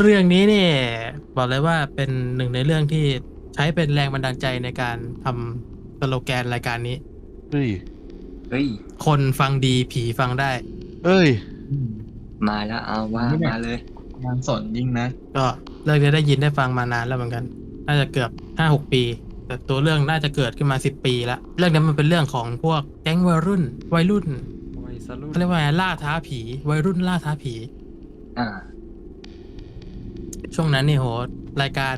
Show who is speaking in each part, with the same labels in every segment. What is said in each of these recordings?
Speaker 1: เรื่องนี้เนี่ยบอกเลยว่าเป็นหนึ่งในเรื่องที่ใช้เป็นแรงบันดาลใจในการทำสโลแกนรายการนี้
Speaker 2: เฮ้ย
Speaker 3: เฮ้ย
Speaker 1: คนฟังดีผีฟังได้
Speaker 2: เอ้ย
Speaker 3: มาแล้วเอาว่า
Speaker 4: ไม่ได้
Speaker 3: มาเลย
Speaker 4: งานสนยิ่งนะ
Speaker 1: ก็เรื่องนี้ได้ยินได้ฟังมานานแล้วเหมือนกัน น่าจะเกือบห้าหกปี แต่ตัวเรื่องน่าจะเกิดขึ้นมาสิบปีละเรื่องนี้มันเป็นเรื่องของพวกแก๊งวัยรุ่น วัยรุ่น
Speaker 5: วัยสรุ่น
Speaker 1: เขาเรียกว่าไงล่าท้าผี วัยรุ่นล่าท้าผี
Speaker 3: อ่า
Speaker 1: ช่วงนั้นนี่โหรายการ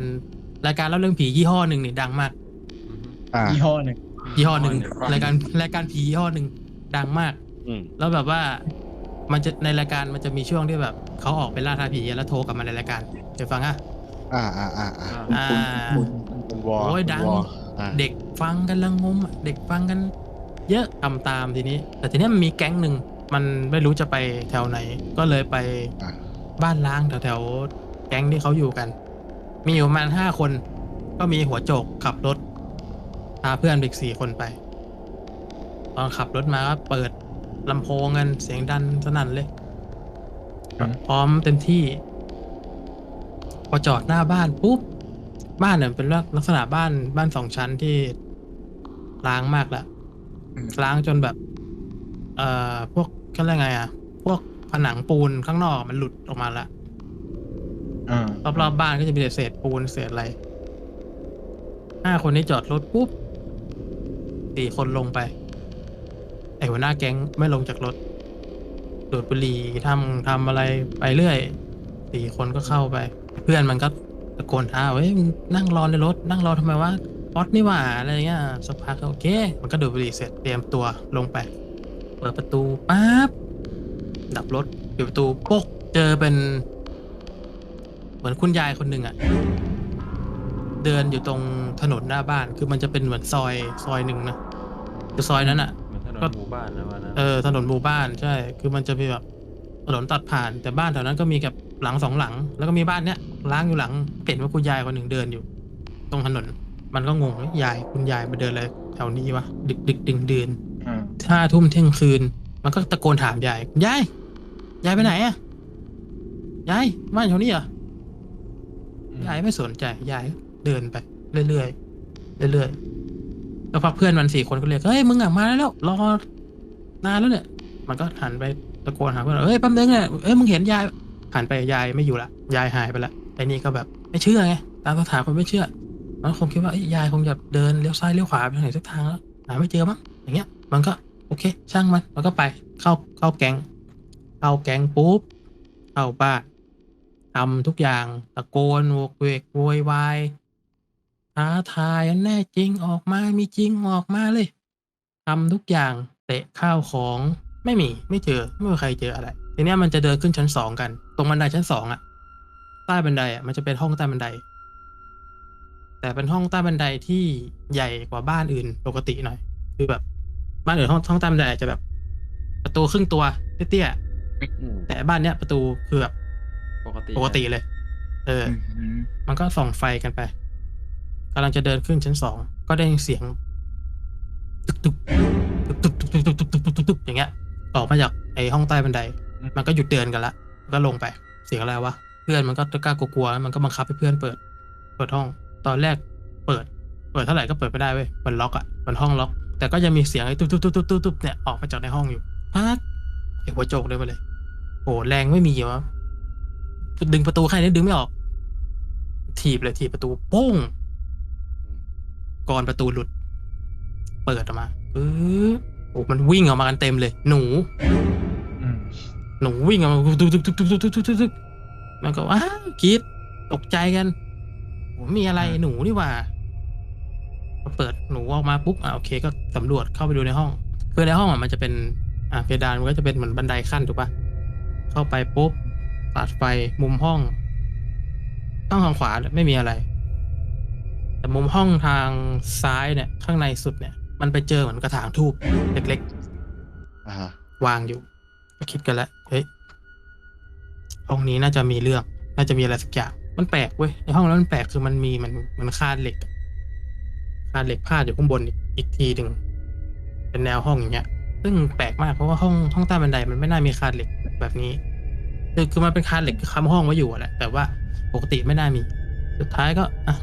Speaker 1: รายการเล่าเรื่องผียี่ห้อหนึ่งนี่ดังมาก
Speaker 5: อือฮึ
Speaker 2: อ่า
Speaker 4: ยี่ห้อหนึ่ง
Speaker 1: ยี่ห้อหนึ่ง
Speaker 5: ยี่ห้อหนึ่ง
Speaker 1: รายการรายการผียี่ห้อหนึ่งดังมาก
Speaker 2: อืม
Speaker 1: แล้วแบบว่ามันจะในรายการมันจะมีช่วงที่แบบเขาออกไปล่าท้าผีแล้วโทรกลับมาในรายการเดี๋ยวฟังอะ
Speaker 2: อ่าอ่าอ่าอ่า
Speaker 1: อ่า
Speaker 2: เป็นวอ
Speaker 1: โอ้ยดัง
Speaker 2: เป็นวออ่า
Speaker 1: เด็กฟังกันละงมอะเด็กฟังกัน เยอะทำตามทีนี้ แต่ทีเนี้ยมันมีแก๊งหนึ่งมันไม่รู้จะไปแถวไหน ก็เลยไป
Speaker 2: อ่า
Speaker 1: บ้านล้างแถวแถวๆ แก๊งที่เขาอยู่กัน มีอยู่ประมาณห้าคน ก็มีหัวโจกขับรถพาเพื่อนไปอีกสี่คนไป ตอนขับรถมาก็เปิดลำโพงกันเสียงดันสนั่นเลยพร้อมเต็มที่ พอจอดหน้าบ้านปุ๊บ บ้านเนี่ยเป็นลักษณะบ้านบ้านสองชั้นที่ล้างมากแล้ว
Speaker 3: อืม
Speaker 1: ล้างจนแบบ เอ่อพวกก็เรียกไงอะ พวกผนังปูนข้างนอกมันหลุดออกมาละ
Speaker 4: อ่าร
Speaker 1: อบๆบบ้านก็จะมีแต่เศษปูนเศษอะไรห้าคนนี้จอดรถปุ๊บสี่คนลงไป ไอหัวหน้าแก๊งไม่ลงจากรถดูดบุหรี่ทำทำอะไรไปเรื่อยสี่คนก็เข้าไป เพื่อนมันก็ตะโกนท้าเฮ้ยมึงนั่งรอในรถ นั่งรอทำไมวะป๊อตนี่หว่าอะไรเงี้ยสักพักก็โอเค มันก็ดูดบุหรี่เสร็จเตรียมตัวลงไป เปิดประตูปั๊บดับรถปิดประตูปกเจอเป็น เหมือนคุณยายคนหนึ่งอะเดินอยู่ตรงถนนหน้าบ้าน คือมันจะเป็นเหมือนซอยซอยหนึ่งนะคือซอยนั้นอะ
Speaker 5: เหมือนถนน
Speaker 1: ก็
Speaker 5: หมู่บ้านนะว่านะ
Speaker 1: เออถนนหมู่บ้านใช่ คือมันจะมีแบบถนนตัดผ่าน แต่บ้านแถวนั้นก็มีกับหลังสองหลัง แล้วก็มีบ้านเนี้ยล้างอยู่หลังเห็นว่าคุณยายคนหนึ่งเดินอยู่ ตรงถนน มันก็งงว่ายายคุณยายมาเดินอะไรแถวนี้วะดึกดึกดึงเดิน
Speaker 4: อ่า
Speaker 1: ห้าทุ่มเที่ยงคืน มันก็ตะโกนถามยายยายยายไปไหนอะยายบ้านแถวนี้เหรอ ยายไม่สนใจยายเดินไปเรื่อยๆเรื่อยๆแล้วพักเพื่อนมันสี่คนก็เรียกเฮ้ยมึงอะมาแล้วรอนานแล้วเนี่ย มันก็หันไปตะโกนหาเพื่อนเฮ้ยแป๊บนึงเนี่ยเอ้ยมึงเห็นยายหันไปยายไม่อยู่ละยายหายไปละไอ้นี่ก็แบบไม่เชื่อไงตามสถาคนไม่เชื่อมันคงคิดว่ายยายคงจะเดินเลี้ยวซ้ายเลี้ยวขวาไปทางไหนสักทางแล้วหาไม่เจอมั้งอย่างเงี้ย มันก็โอเค ช่างมันมันก็ไปเข้าเข้าแก๊งเข้าแก๊งปุ๊บเข้าบ้าน ทำทุกอย่างตะโกนโวกเวกโวยวายท้าทายอันแน่จริงออกมามีจริงออกมาเลยทำทุกอย่างเตะข้าวของไม่มีไม่เจอไม่มีใครเจออะไรทีเนี้ยมันจะเดินขึ้นชั้นสองกัน ตรงบันไดชั้นสองอะใต้บันไดอะมันจะเป็นห้องใต้บันได แต่เป็นห้องใต้บันไดที่ใหญ่กว่าบ้านอื่นปกติหน่อย คือแบบบ้านอื่นห้องห้องใต้บันไดอาจจะแบบ ประตูครึ่งตัวเตี้ย
Speaker 5: อืม
Speaker 1: ๆแต่บ้านเนี้ยประตูคือแบบ
Speaker 5: ปกติ
Speaker 1: ปกติเลย เออ
Speaker 3: อืม
Speaker 1: มันก็ส่องไฟกันไปกำลังจะเดินขึ้นชั้นสอง ก็ได้ยินเสียงตึกตึกตึกตึกตึกตึกตึกตึกตึกตึกอย่างเงี้ยออกมาจากไอ้ห้องใต้บันได มันก็หยุดเดินกันละก็ลงไป เสียงอะไรวะ เพื่อนมันก็กล้ากลัวๆแล้วมันก็บังคับให้เพื่อนเปิด เปิดห้อง ตอนแรกเปิด เปิดเท่าไหร่ก็เปิดไม่ได้เว้ย มันล็อกอะมันห้องล็อก แต่ก็ยังมีเสียงไอ้ตุ๊บตุ๊บตุ๊บตุ๊บตุ๊บตุ๊บเนี่ยออกมาจากในห้องอยู่พักไอ้หัวโจกเดินมาเลย โอ้แรงไม่มีวะ ดึงประตูแค่นี้ดึงไม่ออก ถีบเลยถีบประตูโป้งก่อนประตูหลุด เปิดออกมาปึ๊อมันวิ่งออกมากันเต็มเลย หนูหนูวิ่งออกมาตุ๊บตุ๊บตุ๊บตุ๊บตุ๊บตุ๊มันก็ว้าคิดตกใจกันมีอะไรหนูนี่ว่าเปิดหนูออกมาปุ๊บอะโอเค ก็สำรวจเข้าไปดูในห้องคือในห้องอะมันจะเป็น อะเพดานมันก็จะเป็นเหมือนบันไดขั้นถูกปะเข้าไปปุ๊บ ตัดไฟมุมห้องห้องทางขวาเนี่ยไม่มีอะไร แต่มุมห้องทางซ้ายเนี่ย ข้างในสุดเนี่ย มันไปเจอเหมือนกระถางทูบเล็ก
Speaker 2: อ่าฮะ
Speaker 1: ๆวางอยู่ก็คิดกันแล้วเฮ้ยห้องนี้น่าจะมีเรื่อง น่าจะมีอะไรสักอย่างมันแปลกเว้ยในห้องนั้นมันแปลกคือมันมีมันมันคาดเหล็กอะคาดเหล็กพาดอยู่ข้างบนอีกอีกทีหนึ่งเป็นแนวห้องอย่างเงี้ย ซึ่งแปลกมากเพราะว่าห้องห้องใต้บันไดมันไม่น่ามีคานเหล็กแบบนี้ คือคือมันเป็นคานเหล็กค้ำห้องไว้อยู่อะแหละแต่ว่าปกติไม่น่ามี สุดท้ายก็อะ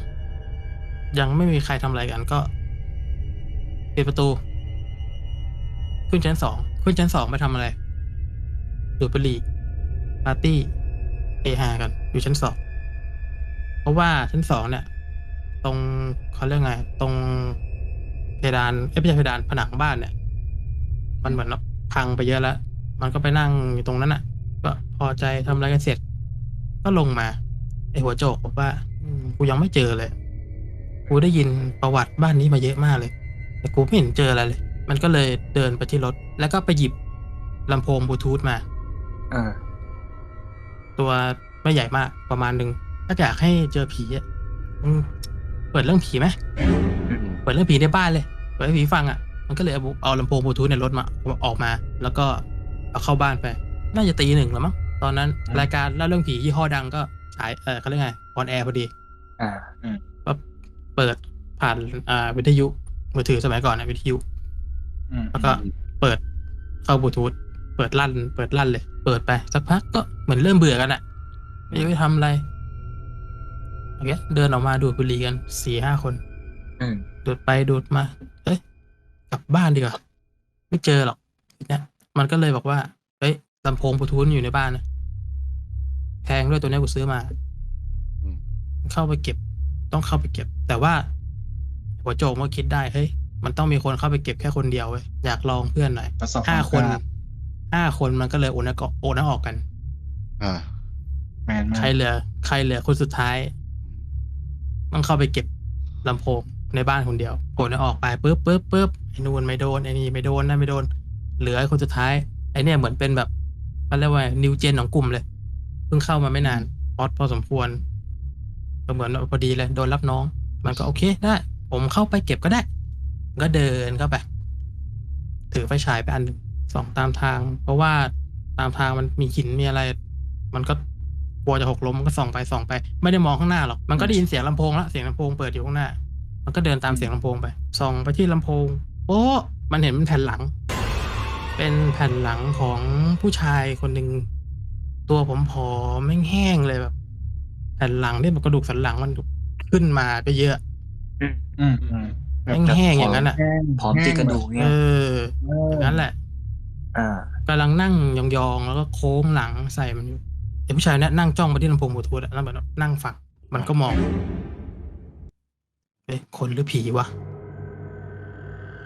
Speaker 1: ยังไม่มีใครทำอะไรกันก็ปิดประตู ขึ้นชั้นสองขึ้นชั้นสองไปทำอะไรดูดบุหรี่ปาร์ตี้เฮฮากันอยู่ชั้นสองเพราะว่าชั้นสองเนี่ย ตรงเขาเรียกไง ตรงเพดานเอ้ยไม่ใช่เพดานผนังบ้านเนี่ย มันเหมือนพังไปเยอะแล้ว มันก็ไปนั่งอยู่ตรงนั้นอะ ก็พอใจทำอะไรกันเสร็จ ก็ลงมาไอหัวโจกบอกว่าอืมกูยังไม่เจอเลย กูได้ยินประวัติบ้านนี้มาเยอะมากเลย แต่กูไม่เห็นเจออะไรเลย มันก็เลยเดินไปที่รถ แล้วก็ไปหยิบลำโพงบลูทูธมา
Speaker 3: อ่า
Speaker 1: ตัวไม่ใหญ่มากประมาณหนึ่งถ้าอยากให้เจอผีอะมึงเปิดเรื่องผีไหม
Speaker 3: อืม
Speaker 1: เปิดเรื่องผีในบ้านเลยเปิดให้ผีฟังอะมันก็เลยเอาเอาลำโพงบลูทูธในรถมาออกมา แล้วก็เอาเข้าบ้านไป น่าจะตีหนึ่งแล้วมั้งตอนนั้น
Speaker 4: อืม
Speaker 1: รายการเล่าเรื่องผียี่ห้อดังก็ฉายเออเขาเรียกไงออนแอร์พอดี
Speaker 3: อ่า
Speaker 1: ก็เปิดผ่านอ่าวิทยุมือถือสมัยก่อนนะวิทยุ
Speaker 4: อืม
Speaker 1: แล้วก็เปิดเข้าบลูทูธเปิดลั่น เปิดลั่นเลย เปิดไปสักพักก็เหมือนเริ่มเบื่อกันอะไม่รู้จะทำอะไรโอเคเดินออกมาดูดบุหรี่กันสี่ห้าคน
Speaker 3: อืม
Speaker 1: ดูดไปดูดมา เอ้ยกลับบ้านดีกว่า ไม่เจอหรอกเนี่ยมันก็เลยบอกว่าเฮ้ย ลำโพงบลูทูธอยู่ในบ้านนะแพงด้วยตัวเนี้ยกูซื้อมา
Speaker 2: อืม
Speaker 1: เข้าไปเก็บ ต้องเข้าไปเก็บ แต่ว่า หัวโจกมาคิดได้เฮ้ยมันต้องมีคนเข้าไปเก็บแค่คนเดียวเว้ยอยากลองเพื่อนหน่อย
Speaker 4: ประสบ
Speaker 1: ห้า
Speaker 4: ความ
Speaker 1: คน
Speaker 4: กล้า
Speaker 1: ห้าคนมันก็เลยโอนกโอนออกกัน
Speaker 2: อ่า
Speaker 4: แมนมาก
Speaker 1: ใครเหลือ ใครเหลือคนสุดท้าย ต้องเข้าไปเก็บลำโพงในบ้านคนเดียวโอนออกไปปุ๊บปุ๊บปุ๊บไอ้นู่นไม่โดนไอ้นี่ไม่โดนนั่นไม่โดน เหลือไอ้คนสุดท้ายไอ้เนี่ยเหมือนเป็นแบบ เขาเรียกว่านิวเจนของกลุ่มเลย เพิ่งเข้ามาไม่นานพอดพอสมควรก็เหมือนว่าพอดีเลยโดนรับน้อง มันก็โอเคได้ ผมเข้าไปเก็บก็ได้ ก็เดินเข้าไป ถือไฟฉายไปอันหนึ่งส่องตามทาง เพราะว่าตามทางมันมีหินมีอะไร มันก็กลัวจะหกล้มมันก็ส่องไปส่องไป ไม่ได้มองข้างหน้าหรอก มันก็ได้ยินเสียงลำโพงละเสียงลำโพงเปิดอยู่ข้างหน้า มันก็เดินตามเสียงลำโพงไปส่องไปที่ลำโพงโอ้มันเห็นเป็นแผ่นหลัง เป็นแผ่นหลังของผู้ชายคนหนึ่งตัวผมผอมๆแห้งๆเลยแบบ แผ่นหลังที่มันกระดูกสันหลังมันขึ้นมาไปเยอะ
Speaker 3: อืม
Speaker 4: อืมอืมแบบ
Speaker 1: แห้งๆอย่างนั้นอะ
Speaker 4: แห้ง
Speaker 3: พร้อมติดกระดูก
Speaker 1: เอ
Speaker 3: เนี่ย
Speaker 1: อ
Speaker 4: เออ
Speaker 1: อย่างนั้นแหละ
Speaker 3: อ่ากำ
Speaker 1: ลังนั่งยองๆแล้วก็โค้งหลังใส่มันอยู่ไอ้ผู้ชายเนี่ยนั่งจ้องไปที่ลำโพงบลูทูธอะแล้วแบบนั่งฟังมันก็มองเอ้ยคนหรือผีวะ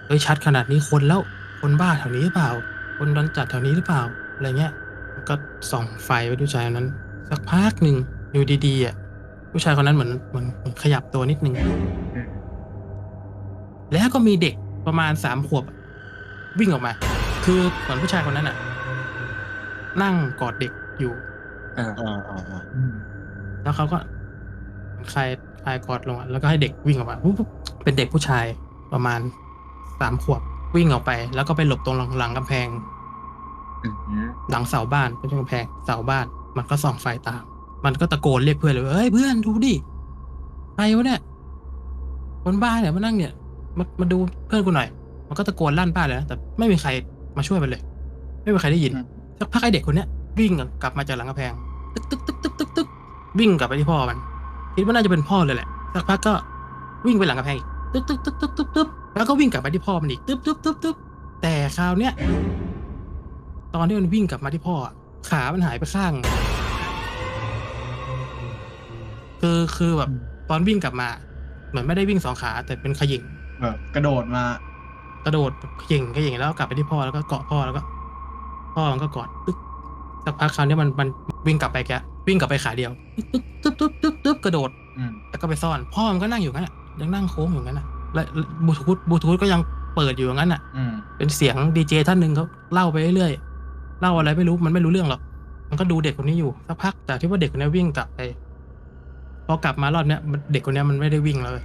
Speaker 1: เฮ้ยชัดขนาดนี้คนแล้ว คนบ้าแถวนี้หรือเปล่า คนดอนจัดแถวนี้หรือเปล่า อะไรเงี้ยมันก็ส่องไฟไปผู้ชายคนนั้น สักพักหนึ่งอยู่ดีๆอะผู้ชายคนนั้นเหมือนเหมือนเหมือนขยับตัวนิดนึง
Speaker 3: อืม
Speaker 1: แล้วก็มีเด็กประมาณสามขวบอะวิ่งออกมา คือเหมือนผู้ชายคนนั้นอะ นั่งกอดเด็กอยู่
Speaker 3: อ่า
Speaker 2: อ่าอ่าอ่า
Speaker 4: อืม
Speaker 1: แล้วเขาก็คลายคลายกอดลงอะแล้วก็ให้เด็กวิ่งออกมาปุ๊บปุ๊บเป็นเด็กผู้ชายประมาณสามขวบ วิ่งออกไปแล้วก็ไปหลบตรงหลังหลังกำแพง
Speaker 3: อืม
Speaker 1: หลังเสาบ้านไม่ใช่กำแพงเสาบ้าน มันก็ส่องไฟตาม มันก็ตะโกนเรียกเพื่อนเลยว่าเฮ้ยเพื่อนดูดิใครวะเนี่ยคนบ้านเนี่ยมานั่งเนี่ยมามาดูเพื่อนกูหน่อย มันก็ตะโกนลั่นบ้านเลยนะแต่ไม่มีใครมาช่วยมันเลย ไม่มีใครได้ยินสักพักไอเด็กคนเนี้ยวิ่งกลับมาจากหลังกำแพงตึกตึกตึกตึกตึกตึกวิ่งกลับไปที่พ่อมัน คิดว่าน่าจะเป็นพ่อเลยแหละสักพักก็วิ่งไปหลังกำแพงอีก ตึกตึกตึกตึกตึกตึกแล้วก็วิ่งกลับไปที่พ่อมันอีกตึ๊บตึ๊บตึ๊บตึ๊บแต่คราวเนี้ยตอนที่มันวิ่งกลับมาที่พ่ออะขามันหายไปข้าง คือคือแบบตอนวิ่งกลับมา เหมือนไม่ได้วิ่งสองขา แต่เป็นขยิง
Speaker 4: แบบกระโดดมา
Speaker 1: กระโดดขยิงขยิงแล้วก็กลับไปที่พ่อแล้วก็เกาะพ่อแล้วก็ พ่อมันก็กอดตึ๊กสักพักคราวนี้มันมันวิ่งกลับไปแกะวิ่งกลับไปขาเดียวตึ๊บตึ๊บตึ๊บตึ๊บตึ๊บกระโดด
Speaker 4: อืม
Speaker 1: แล้วก็ไปซ่อน พ่อมันก็นั่งอยู่งั้นอะ ยังนั่งโค้งอยู่งั้นอะและบลูทูธบลูทูธก็ยังเปิดอยู่อย่างนั้นอะ
Speaker 4: อืม
Speaker 1: เป็นเสียงดีเจท่านหนึ่งเขาเล่าไปเรื่อยๆเล่าอะไรไม่รู้มันไม่รู้เรื่องหรอก มันก็ดูเด็กคนนี้อยู่สักพักจากที่ว่าเด็กคนนี้วิ่งกลับไปพอกลับมารอบเนี้ยมันเด็กคนนี้มันไม่ได้วิ่งแล้วเว้ย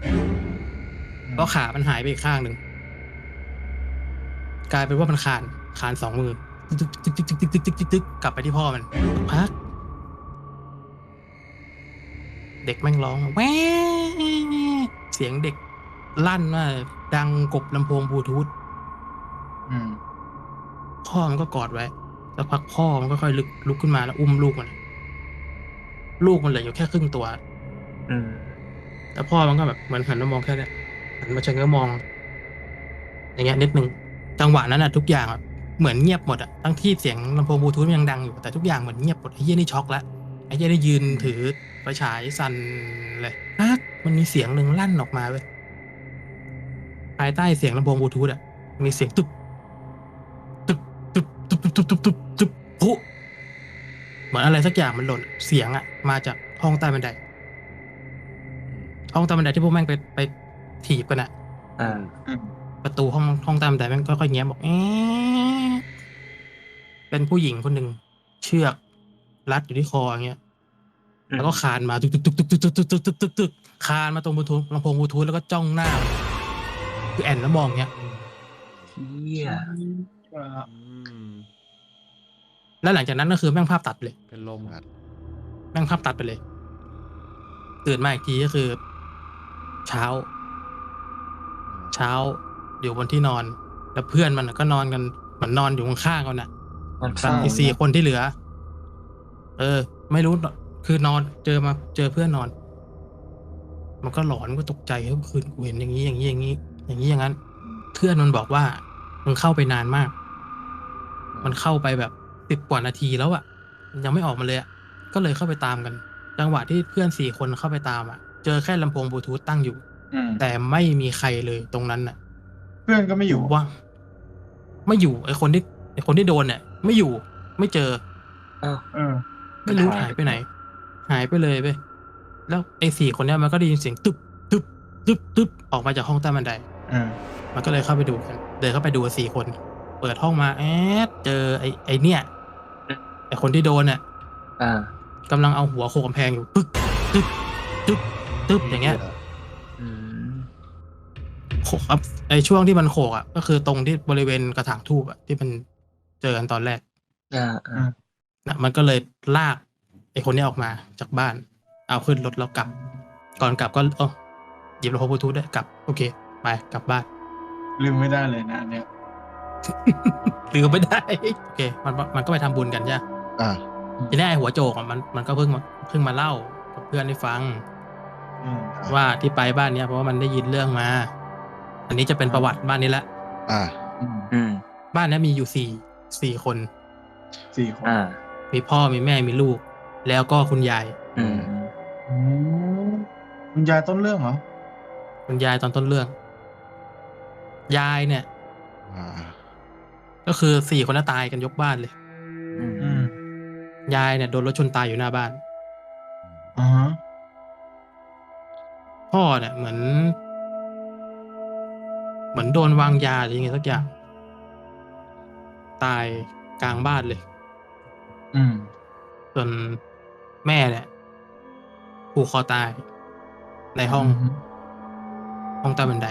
Speaker 1: เพราะขามันหายไปอีกข้างหนึ่งกลายเป็นว่ามันคานคานสองมือตึ๊กตึ๊กตึ๊กตึ๊กตึ๊กตึ๊กตึ๊กตึ๊กกลับไปที่พ่อมันสักพัก เด็กแม่งร้องแหว เสียงเด็กลั่นมากดังกบลำโพงบลูทูธ
Speaker 4: อืม
Speaker 1: พ่อมันก็กอดไว้แล้วพักพ่อมันก็ค่อยลุกลุกขึ้นมาแล้วอุ้มลูกมัน ลูกมันเหลืออยู่แค่ครึ่งตัว
Speaker 3: อืม
Speaker 1: แล้วพ่อมันก็แบบเหมือนหันมามองแค่เนี้ยหันมาเชงก็มอง อย่างเงี้ยนิดนึงจังหวะนั้นอะทุกอย่างอะเหมือนเงียบหมดอะทั้งที่เสียงลำโพงบลูทูธมันยังดังอยู่แต่ทุกอย่างเหมือนเงียบหมดไอ้เหี้ยนี่ช็อกละไอ้เหี้ยนี่ยืนถือไฟฉายสั่นเลยฮัก มันมีเสียงหนึ่งลั่นออกมาเว้ยภายใต้เสียงลำโพงบลูทูธอะมีเสียงตึบตึบตึบตึบตึบตึบตึบตึบตึบพุเหมือนอะไรสักอย่างมันหล่นเสียงอะมาจากห้องใต้บันได ห้องใต้บันไดที่พวกแม่งไปไปถีบกันอะ
Speaker 3: อ่า
Speaker 1: ประตูห้องห้องใต้บันไดแม่งค่อยๆแง้มบอกเอ๊ะเป็นผู้หญิงคนหนึ่งเชือก รัดอยู่ที่คออย่างเงี้ย แล้วก็คานมาตึกตึกตึกตึกตึกตึกตึกตึกตึกตึกคานมาตรงบลูทูธลำโพงบลูทูธแล้วก็จ้องหน้า คือแอนแล้วมองเงี้ย
Speaker 3: เฮีย
Speaker 5: อืม
Speaker 1: แล้วหลังจากนั้นก็คือแม่งภาพตัดเลย
Speaker 5: เป็นลม
Speaker 1: แม่งภาพตัดไปเลย ตื่นมาอีกทีก็คือ เช้า เช้าอยู่บนที่นอน แล้วเพื่อนมันก็นอนกันเหมือนนอนอยู่ข้างๆกันน่ะ
Speaker 3: มัน
Speaker 1: กั
Speaker 3: เศร้าน
Speaker 1: อีกสี่คนที่เหลือ เออ ไม่รู้ คือนอนเจอมาเจอเพื่อนนอน มันก็หลอนก็ตกใจเฮ้ยคืนกูเห็นอย่างนี้อย่างนี้อย่างนี้ อย่างนี้อย่างนั้น เพื่อนมันบอกว่ามันเข้าไปนานมาก มันเข้าไปแบบสิบกว่านาทีแล้วอะมันยังไม่ออกมาเลยอะก็เลยเข้าไปตามกัน จังหวะที่เพื่อนสี่คนเข้าไปตามอะเจอแค่ลำโพงบลูทูธตั้งอยู่
Speaker 4: อืม
Speaker 1: แต่ไม่มีใครเลยตรงนั้นน่ะ
Speaker 4: เพื่อนก็ไม่อยู่
Speaker 1: ว่าไม่อยู่ไอคนที่ไอคนที่โดนเนี่ย ไม่อยู่ไม่เจอ
Speaker 3: อ้าว
Speaker 4: เออ
Speaker 1: ไม่รู้
Speaker 3: หาย
Speaker 1: หายไปไหน หายไปเลยไปแล้วไอ้สี่คนเนี้ยมันก็ได้ยินเสียงตึบตึบตึบตึบออกมาจากห้องใต้บันได
Speaker 4: เออ
Speaker 1: มันก็เลยเข้าไปดูกัน เดินเข้าไปดูกันสี่คน เปิดห้องมาแอดเจอไอ้ไอ้เนี่ยไอ้คนที่โดนเนี่ย
Speaker 3: อ่า
Speaker 1: กำลังเอาหัวโขกกำแพงอยู่ปึ๊กตึบตึบตึบอย่างเงี้ย
Speaker 3: อืม
Speaker 1: โขกครับไอ้ช่วงที่มันโขกอะก็คือตรงที่บริเวณกระถางทูบอะที่มันเจอกันตอนแรก
Speaker 3: อ่าอ่า
Speaker 1: นะมันก็เลยลาก ไอ้คนเนี้ยออกมาจากบ้าน เอาขึ้นรถแล้วกลับ ก่อนกลับก็เออหยิบลำโพงบลูทูธได้วยกลับ โอเค ไปกลับบ้าน
Speaker 4: ลืมไม่ได้เลยนะอันเนี่ย
Speaker 1: ลืมไม่ได้ โอเค มันมันก็ไปทำบุญกันใช่ไหม
Speaker 2: อ่า
Speaker 1: ทีนี้ไอ้หัวโจกอะมันมันก็เพิ่งมาเพิ่งมาเล่ากับเพื่อนให้ฟัง
Speaker 4: อืม
Speaker 1: ว่าที่ไปบ้านเนี้ยเพราะว่ามันได้ยินเรื่องมา อันนี้จะเป็นประวัติบ้านนี้ละ
Speaker 2: อ่า
Speaker 4: อืม
Speaker 3: อืม
Speaker 1: บ้านเนี้ยมีอยู่สี่สี่คน
Speaker 4: สี่คน
Speaker 3: อ่า
Speaker 1: มีพ่อมีแม่มีลูก แล้วก็คุณยาย
Speaker 3: อืม
Speaker 4: อืมคุณยายต้นเรื่องเหรอ
Speaker 1: คุณยายตอนต้นเรื่อง ยายเนี่ย
Speaker 2: อ่า
Speaker 1: ก็คือสี่คนน่ะตายกันยกบ้านเลย
Speaker 3: อืม
Speaker 4: อืม
Speaker 1: ยายเนี่ยโดนรถชนตายอยู่หน้าบ้าน
Speaker 4: อ่าฮะ
Speaker 1: พ่อเนี่ยเหมือน เหมือนโดนวางยาหรือยังไงสักอย่าง ตายกลางบ้านเลย
Speaker 4: อืม
Speaker 1: ส่วน แม่เนี่ยผูกคอตาย ในห้อง
Speaker 4: ม
Speaker 1: ห้องใต้บันได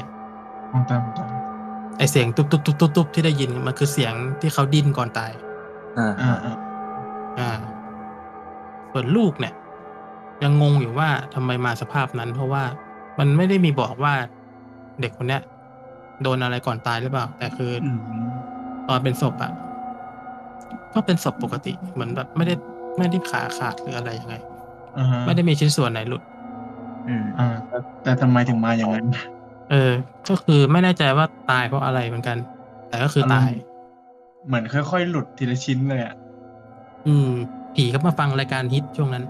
Speaker 4: ห้องตามตาม
Speaker 1: ไอเสียงตุ๊บตุ๊บตุ๊บตุ๊บตุ๊บที่ได้ยินมันคือเสียงที่เขาดิ้นก่อนตาย
Speaker 3: อ่า
Speaker 4: อ่าอ่า
Speaker 1: อ่าส่วนลูกเนี่ย ยังงงอยู่ว่าทำไมมาสภาพนั้น เพราะว่ามันไม่ได้มีบอกว่าเด็กคนเนี้ยโดนอะไรก่อนตายหรือเปล่า แต่คืออ
Speaker 3: อืม
Speaker 1: ตอนเป็นศพอะก็เป็นศพปกติเหมือนแบบไม่ได้ ไม่ได้ขาขาดหรืออะไรยังไง
Speaker 4: อ่าฮะ
Speaker 1: ไม่ได้มีชิ้นส่วนไหนหลุด
Speaker 3: อืม
Speaker 4: อ่าแต่แต่ทำไมถึงมาอย่างนั้น
Speaker 1: เออ ก็คือไม่แน่ใจว่าตายเพราะอะไรเหมือนกัน แต่ก็คือตาย
Speaker 4: เหมือนค่อยๆ หลุดทีละชิ้นเลยอะ
Speaker 1: อืม ผีก็มาฟังรายการฮิตช่วงนั้น